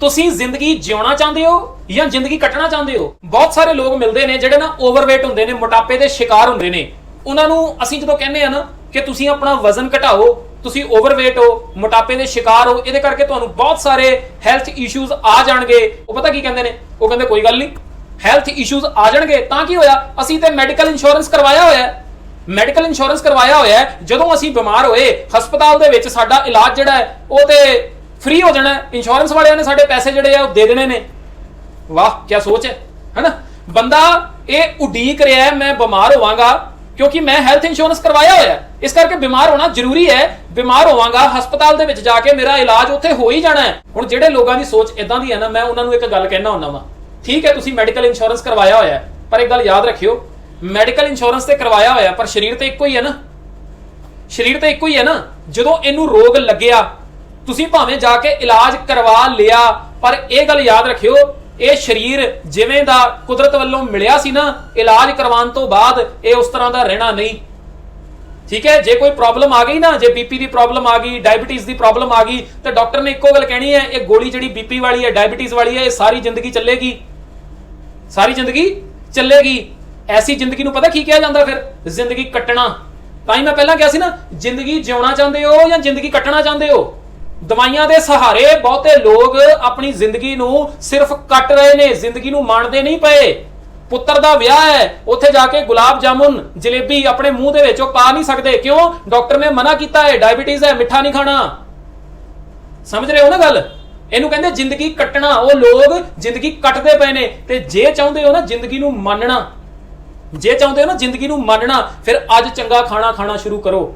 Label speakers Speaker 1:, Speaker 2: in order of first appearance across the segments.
Speaker 1: ਤੁਸੀਂ ਜ਼ਿੰਦਗੀ ਜਿਉਣਾ ਚਾਹੁੰਦੇ ਹੋ ਜਾਂ ਜ਼ਿੰਦਗੀ ਕੱਟਣਾ ਚਾਹੁੰਦੇ ਹੋ? ਬਹੁਤ ਸਾਰੇ ਲੋਕ ਮਿਲਦੇ ਨੇ ਜਿਹੜੇ ਨਾ ਓਵਰਵੇਟ ਹੁੰਦੇ ਨੇ, ਮੋਟਾਪੇ ਦੇ ਸ਼ਿਕਾਰ ਹੁੰਦੇ ਨੇ। ਉਹਨਾਂ ਨੂੰ ਅਸੀਂ ਜਦੋਂ ਕਹਿੰਦੇ ਆ ਨਾ ਕਿ ਤੁਸੀਂ ਆਪਣਾ ਵਜ਼ਨ ਘਟਾਓ, ਤੁਸੀਂ ਓਵਰਵੇਟ ਹੋ, ਮੋਟਾਪੇ ਦੇ ਸ਼ਿਕਾਰ ਹੋ, ਇਹਦੇ ਕਰਕੇ ਤੁਹਾਨੂੰ ਬਹੁਤ ਸਾਰੇ ਹੈਲਥ ਇਸ਼ੂਜ਼ ਆ ਜਾਣਗੇ। ਉਹ ਪਤਾ ਕੀ ਕਹਿੰਦੇ ਨੇ? ਉਹ ਕਹਿੰਦੇ ਕੋਈ ਗੱਲ ਨਹੀਂ। ਹੈਲਥ ਇਸ਼ੂਜ਼ ਆ ਜਾਣਗੇ। ਤਾਂ ਕੀ ਹੋਇਆ? ਅਸੀਂ ਤੇ ਮੈਡੀਕਲ ਇੰਸ਼ੋਰੈਂਸ ਕਰਵਾਇਆ ਹੋਇਆ ਹੈ। ਮੈਡੀਕਲ ਇੰਸ਼ੋਰੈਂਸ ਕਰਵਾਇਆ ਹੋਇਆ ਹੈ। ਜਦੋਂ ਅਸੀਂ ਬਿਮਾਰ ਹੋਏ, ਹਸਪਤਾਲ ਦੇ ਵਿੱਚ ਸਾਡਾ ਇਲਾਜ ਜਿਹੜਾ ਹੈ, ਉਹ ਤੇ ਫ੍ਰੀ ਹੋ ਜਾਣਾ ਇੰਸ਼ੋਰੈਂਸ ਵਾਲਿਆਂ ਨੇ ਸਾਡੇ ਪੈਸੇ ਜਿਹੜੇ ਆ ਉਹ ਦੇ ਦੇਣੇ ਨੇ। ਵਾਹ ਕੀ ਸੋਚ ਹੈ, ਹੈਨਾ? ਬੰਦਾ ਇਹ ਉਡੀਕ ਰਿਹਾ ਹੈ, ਮੈਂ ਬਿਮਾਰ ਹੋਵਾਂਗਾ, ਕਿਉਂਕਿ ਮੈਂ ਹੈਲਥ ਇੰਸ਼ੋਰੈਂਸ ਕਰਵਾਇਆ ਹੋਇਆ ਇਸ ਕਰਕੇ ਬਿਮਾਰ ਹੋਣਾ ਜ਼ਰੂਰੀ ਹੈ। ਬਿਮਾਰ ਹੋਵਾਂਗਾ, ਹਸਪਤਾਲ ਦੇ ਵਿੱਚ ਜਾ ਕੇ ਮੇਰਾ ਇਲਾਜ ਉੱਥੇ ਹੋ ਹੀ ਜਾਣਾ ਹੈ। ਹੁਣ ਜਿਹੜੇ ਲੋਕਾਂ ਦੀ ਸੋਚ ਇਦਾਂ ਦੀ ਹੈ ਨਾ, ਮੈਂ ਉਹਨਾਂ ਨੂੰ ਇੱਕ ਗੱਲ ਕਹਿਣਾ ਹੁੰਦਾ ਵਾਂ। ਠੀਕ ਹੈ, ਤੁਸੀਂ ਮੈਡੀਕਲ ਇੰਸ਼ੋਰੈਂਸ ਕਰਵਾਇਆ ਹੋਇਆ ਪਰ ਇੱਕ ਗੱਲ ਯਾਦ ਰੱਖਿਓ ਮੈਡੀਕਲ ਇੰਸ਼ੋਰੈਂਸ ਤੇ ਕਰਵਾਇਆ ਹੋਇਆ ਪਰ ਸਰੀਰ ਤੇ ਇੱਕੋ ਹੀ ਹੈ ਨਾ। ਸਰੀਰ ਤਾਂ ਇੱਕੋ ਹੀ ਹੈ ਨਾ, ਜਦੋਂ ਇਹਨੂੰ ਰੋਗ ਲੱਗਿਆ ਤੁਸੀਂ ਭਾਵੇਂ ਜਾ ਕੇ ਇਲਾਜ ਕਰਵਾ ਲਿਆ, ਪਰ ਇਹ ਗੱਲ ਯਾਦ ਰੱਖਿਓ, ਇਹ ਸਰੀਰ ਜਿਵੇਂ ਦਾ ਕੁਦਰਤ ਵੱਲੋਂ ਮਿਲਿਆ ਸੀ ਨਾ, ਇਲਾਜ ਕਰਵਾਉਣ ਤੋਂ ਬਾਅਦ ਇਹ ਉਸ ਤਰ੍ਹਾਂ ਦਾ ਰਹਿਣਾ ਨਹੀਂ। ਠੀਕ ਹੈ, ਜੇ ਕੋਈ ਪ੍ਰੋਬਲਮ ਆ ਗਈ ਨਾ, ਜੇ ਬੀਪੀ ਦੀ ਪ੍ਰੋਬਲਮ ਆ ਗਈ ਡਾਇਬੀਟੀਜ਼ ਦੀ ਪ੍ਰੋਬਲਮ ਆ ਗਈ, ਤੇ ਡਾਕਟਰ ਨੇ ਇੱਕੋ ਗੱਲ ਕਹਿਣੀ ਹੈ, ਇਹ ਗੋਲੀ ਜਿਹੜੀ ਬੀਪੀ ਵਾਲੀ ਹੈ ਡਾਇਬੀਟੀਜ਼ ਵਾਲੀ ਹੈ, ਇਹ ਸਾਰੀ ਜ਼ਿੰਦਗੀ ਚੱਲੇਗੀ। ਸਾਰੀ ਜ਼ਿੰਦਗੀ ਚੱਲੇਗੀ। ਐਸੀ ਜ਼ਿੰਦਗੀ ਨੂੰ ਪਤਾ ਕੀ ਕਿਹਾ ਜਾਂਦਾ ਫਿਰ? ਜ਼ਿੰਦਗੀ ਕੱਟਣਾ। ਤਾਂ ਹੀ ਮੈਂ ਪਹਿਲਾਂ ਕਿਹਾ ਸੀ ਨਾ, ਜ਼ਿੰਦਗੀ ਜਿਉਣਾ ਚਾਹੁੰਦੇ ਹੋ ਜਾਂ ਜ਼ਿੰਦਗੀ ਕੱਟਣਾ ਚਾਹੁੰਦੇ ਹੋ? ਦਵਾਈਆਂ ਦੇ ਸਹਾਰੇ ਬਹੁਤੇ ਲੋਕ ਆਪਣੀ ਜ਼ਿੰਦਗੀ ਨੂੰ ਸਿਰਫ ਕੱਟ ਰਹੇ ਨੇ, ਜ਼ਿੰਦਗੀ ਨੂੰ ਮਾਣਦੇ ਨਹੀਂ ਪਏ। ਪੁੱਤਰ ਦਾ ਵਿਆਹ ਹੈ, ਉੱਥੇ ਜਾ ਕੇ ਗੁਲਾਬ ਜਾਮੁਨ, ਜਲੇਬੀ ਆਪਣੇ ਮੂੰਹ ਦੇ ਵਿੱਚ ਉਹ ਪਾ ਨਹੀਂ ਸਕਦੇ। ਕਿਉਂ? ਡਾਕਟਰ ਨੇ ਮਨਾ ਕੀਤਾ ਹੈ, ਡਾਇਬੀਟੀਜ਼ ਹੈ, ਮਿੱਠਾ ਨਹੀਂ ਖਾਣਾ। ਸਮਝ ਰਹੇ ਹੋ ਨਾ ਗੱਲ? ਇਹਨੂੰ ਕਹਿੰਦੇ ਜ਼ਿੰਦਗੀ ਕੱਟਣਾ। ਉਹ ਲੋਕ ਜ਼ਿੰਦਗੀ ਕੱਟਦੇ ਪਏ ਨੇ। ਤੇ ਜੇ ਚਾਹੁੰਦੇ ਹੋ ਨਾ ਜ਼ਿੰਦਗੀ ਨੂੰ ਮੰਨਣਾ, ਜੇ ਚਾਹੁੰਦੇ ਹੋ ਨਾ ਜ਼ਿੰਦਗੀ ਨੂੰ ਮੰਨਣਾ, ਫਿਰ ਅੱਜ ਚੰਗਾ ਖਾਣਾ ਖਾਣਾ ਸ਼ੁਰੂ ਕਰੋ।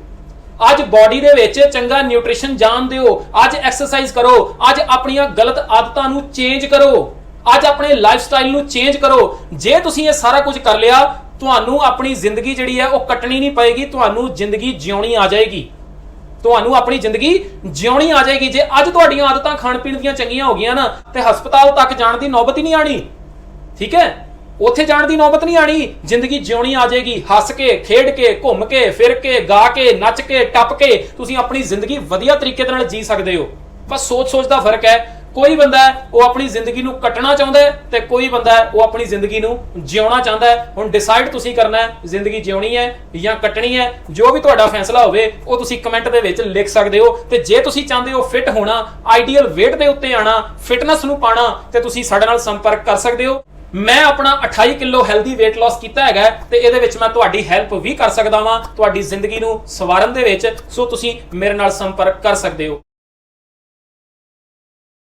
Speaker 1: ਅੱਜ ਬਾਡੀ ਦੇ ਵਿੱਚ ਚੰਗਾ ਨਿਊਟ੍ਰੀਸ਼ਨ ਜਾਣ ਦਿਓ। ਅੱਜ ਐਕਸਰਸਾਈਜ਼ ਕਰੋ। ਅੱਜ ਆਪਣੀਆਂ ਗਲਤ ਆਦਤਾਂ ਨੂੰ ਚੇਂਜ ਕਰੋ। ਅੱਜ ਆਪਣੇ ਲਾਈਫ ਸਟਾਈਲ ਨੂੰ ਚੇਂਜ ਕਰੋ। ਜੇ ਤੁਸੀਂ ਇਹ ਸਾਰਾ ਕੁਝ ਕਰ ਲਿਆ, ਤੁਹਾਨੂੰ ਆਪਣੀ ਜ਼ਿੰਦਗੀ ਜਿਹੜੀ ਹੈ ਉਹ ਕੱਟਣੀ ਨਹੀਂ ਪਏਗੀ, ਤੁਹਾਨੂੰ ਜ਼ਿੰਦਗੀ ਜਿਉਣੀ ਆ ਜਾਏਗੀ। ਤੁਹਾਨੂੰ ਆਪਣੀ ਜ਼ਿੰਦਗੀ ਜਿਉਣੀ ਆ ਜਾਏਗੀ। ਜੇ ਅੱਜ ਤੁਹਾਡੀਆਂ ਆਦਤਾਂ ਖਾਣ ਪੀਣ ਦੀਆਂ ਚੰਗੀਆਂ ਹੋ ਗਈਆਂ ਨਾ, ਤੇ ਹਸਪਤਾਲ ਤੱਕ ਜਾਣ ਦੀ ਨੌਬਤ ਹੀ ਨਹੀਂ ਆਣੀ ਠੀਕ ਹੈ? ਉੱਥੇ ਜਾਣ ਦੀ ਨੌਬਤ ਨਹੀਂ ਆਣੀ। ਜ਼ਿੰਦਗੀ ਜਿਉਣੀ ਆ ਜਾਏਗੀ। ਹੱਸ ਕੇ, ਖੇਡ ਕੇ, ਘੁੰਮ ਕੇ, ਫਿਰ ਕੇ, ਗਾ ਕੇ, ਨੱਚ ਕੇ, ਟੱਪ ਕੇ ਤੁਸੀਂ ਆਪਣੀ ਜ਼ਿੰਦਗੀ ਵਧੀਆ ਤਰੀਕੇ ਦੇ ਨਾਲ ਜੀ ਸਕਦੇ ਹੋ। ਬਸ ਸੋਚ-ਸੋਚ ਦਾ ਫ਼ਰਕ ਹੈ। ਕੋਈ ਬੰਦਾ ਉਹ ਆਪਣੀ ਜ਼ਿੰਦਗੀ ਨੂੰ ਕੱਟਣਾ ਚਾਹੁੰਦਾ ਹੈ ਤੇ ਕੋਈ ਬੰਦਾ ਉਹ ਆਪਣੀ ਜ਼ਿੰਦਗੀ ਨੂੰ ਜਿਉਣਾ ਚਾਹੁੰਦਾ ਹੈ। ਹੁਣ ਡਿਸਾਈਡ ਤੁਸੀਂ ਕਰਨਾ ਹੈ, ਜ਼ਿੰਦਗੀ ਜਿਉਣੀ ਹੈ ਜਾਂ ਕੱਟਣੀ ਹੈ, ਜੋ ਵੀ ਤੁਹਾਡਾ ਫੈਸਲਾ ਹੋਵੇ, ਉਹ ਤੁਸੀਂ ਕਮੈਂਟ ਦੇ ਵਿੱਚ ਲਿਖ ਸਕਦੇ ਹੋ। ਤੇ ਜੇ ਤੁਸੀਂ ਚਾਹੁੰਦੇ ਹੋ ਫਿਟ ਹੋਣਾ ਆਈਡੀਅਲ weight ਦੇ ਉੱਤੇ ਆਣਾ ਫਿਟਨੈਸ ਨੂੰ ਪਾਣਾ, ਤੇ ਤੁਸੀਂ ਸਾਡੇ ਨਾਲ ਸੰਪਰਕ ਕਰ ਸਕਦੇ ਹੋ। ਮੈਂ ਆਪਣਾ 28 ਕਿਲੋ ਹੈਲਦੀ weight loss ਕੀਤਾ ਹੈਗਾ ਹੈ ਤੇ ਇਹਦੇ ਵਿੱਚ ਮੈਂ ਤੁਹਾਡੀ ਹੈਲਪ ਵੀ ਕਰ ਸਕਦਾ ਵਾਂ, ਤੁਹਾਡੀ ਜ਼ਿੰਦਗੀ ਨੂੰ ਸਵਾਰਨ ਦੇ ਵਿੱਚ। ਸੋ ਤੁਸੀਂ ਮੇਰੇ ਨਾਲ ਸੰਪਰਕ ਕਰ ਸਕਦੇ ਹੋ।